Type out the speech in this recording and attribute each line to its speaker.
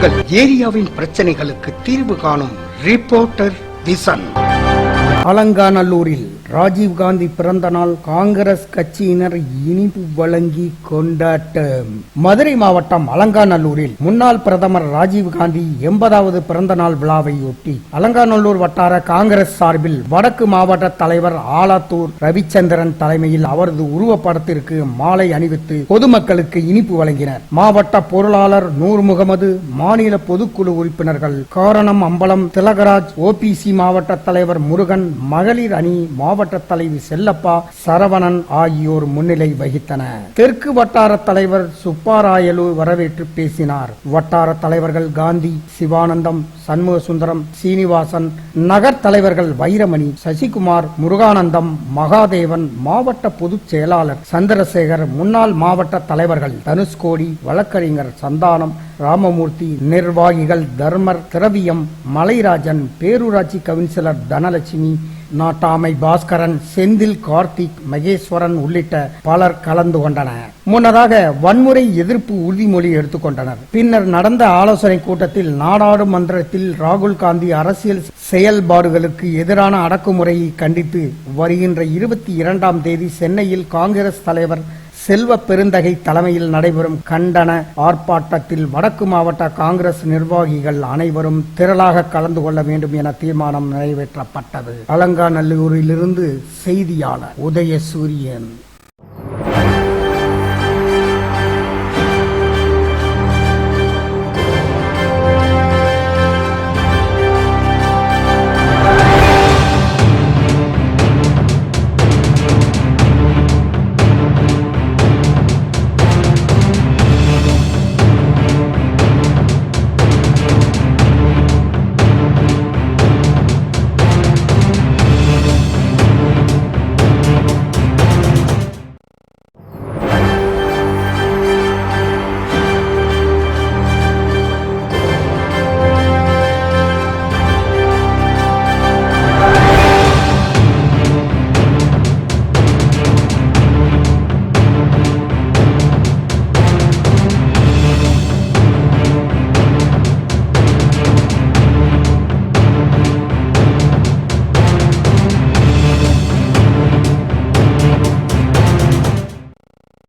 Speaker 1: உங்கள் ஏரியாவின் பிரச்சனைகளுக்கு தீர்வு காணும் ரிப்போர்ட்டர் விசன். அலங்காநல்லூரில். ராஜீவ்காந்தி பிறந்த நாள் காங்கிரஸ் கட்சியினர் இனிப்பு வழங்கி கொண்டாட்டம். மதுரை மாவட்டம் அலங்காநல்லூரில் முன்னாள் பிரதமர் ராஜீவ்காந்தி எண்பதாவது பிறந்த நாள் விழாவையொட்டி அலங்காநல்லூர் வட்டார காங்கிரஸ் சார்பில் வடக்கு மாவட்ட தலைவர் ஆலாத்தூர் ரவிச்சந்திரன் தலைமையில் அவரது உருவப்படத்திற்கு மாலை அணிவித்து பொதுமக்களுக்கு இனிப்பு வழங்கினர். மாவட்ட பொருளாளர் நூர் முகமது மாநில பொதுக்குழு உறுப்பினர்கள் காரணம் அம்பலம் திலகராஜ் ஓபிசி மாவட்ட தலைவர் முருகன் மகளிர் அணி மாவட்ட தலைவி செல்லப்பா சரவணன் ஆகியோர் முன்னிலை வகித்தனர். தெற்கு வட்டார தலைவர் சுப்பாராயலு வரவேற்று பேசினார். வட்டார தலைவர்கள் காந்தி சிவானந்தம் சண்முக சுந்தரம் சீனிவாசன் நகர் தலைவர்கள் வைரமணி சசிகுமார் முருகானந்தம் மகாதேவன் மாவட்ட பொதுச் செயலாளர் சந்திரசேகர் முன்னாள் மாவட்ட தலைவர்கள் தனுஷ்கோடி வழக்கறிஞர் சந்தானம் ராமமூர்த்தி நிர்வாகிகள் தர்மர் திரவியம் மலைராஜன் பேரூராட்சி கவுன்சிலர் தனலட்சுமி நாட்டாமை பாஸ்கரன் செந்தில் கார்த்திக் மகேஸ்வரன் உள்ளிட்ட பலர் கலந்து கொண்டனர். முன்னதாக வன்முறை எதிர்ப்பு உறுதிமொழி எடுத்துக்கொண்டனர் பின்னர் நடந்த ஆலோசனை கூட்டத்தில் நாடாளுமன்றத்தில் ராகுல் காந்தி அரசியல் செயல்பாடுகளுக்கு எதிரான அடக்குமுறையை கண்டித்து வருகின்ற இருபத்தி இரண்டாம் தேதி சென்னையில் காங்கிரஸ் தலைவர் செல்வ பெருந்தகை தலைமையில் நடைபெறும் கண்டன ஆர்ப்பாட்டத்தில் வடக்கு மாவட்ட காங்கிரஸ் நிர்வாகிகள் அனைவரும் திரளாக கலந்து கொள்ள வேண்டும் என தீர்மானம் நிறைவேற்றப்பட்டது. அலங்காநல்லூரிலிருந்து செய்தியாளர் உதயசூரியன்.